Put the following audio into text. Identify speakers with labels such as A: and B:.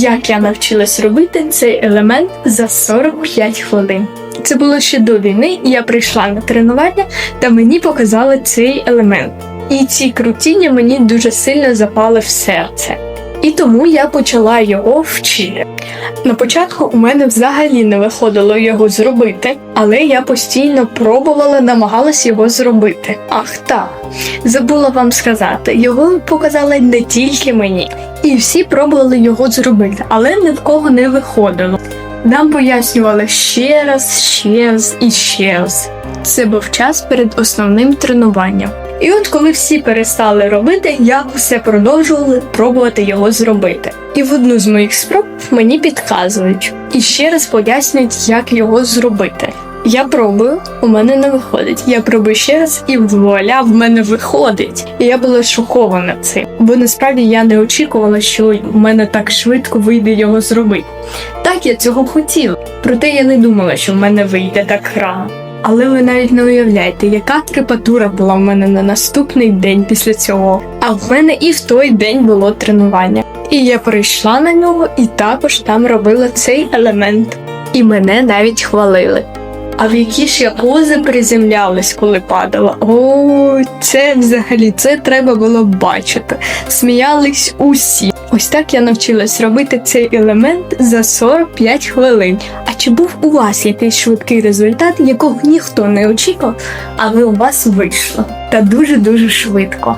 A: як я навчилась робити цей елемент за 45 хвилин. Це було ще до війни, і я прийшла на тренування та мені показали цей елемент. І ці крутіння мені дуже сильно запали в серце. І тому я почала його вчити. На початку у мене взагалі не виходило його зробити, але я постійно пробувала, намагалась його зробити. Ах так, забула вам сказати, його показали не тільки мені, і всі пробували його зробити, але ні в кого не виходило. Нам пояснювали ще раз, ще раз і ще раз. Це був час перед основним тренуванням. І от коли всі перестали робити, я все продовжувала пробувати його зробити. І в одну з моїх спроб мені підказують і ще раз пояснюють, як його зробити. Я пробую, у мене не виходить. Я пробую ще раз, і вуаля, в мене виходить. І я була шокована цим, бо насправді я не очікувала, що в мене так швидко вийде його зробити. Так я цього хотіла, проте я не думала, що в мене вийде так рано. Але ви навіть не уявляєте, яка крепатура була в мене на наступний день після цього. А в мене і в той день було тренування. І я прийшла на нього і також там робила цей елемент. І мене навіть хвалили. А в які ж я пози приземлялась, коли падала. О, це взагалі це треба було бачити. Сміялись усі. Ось так я навчилась робити цей елемент за 45 хвилин. А чи був у вас якийсь швидкий результат, якого ніхто не очікував, але у вас вийшло? Та дуже дуже швидко.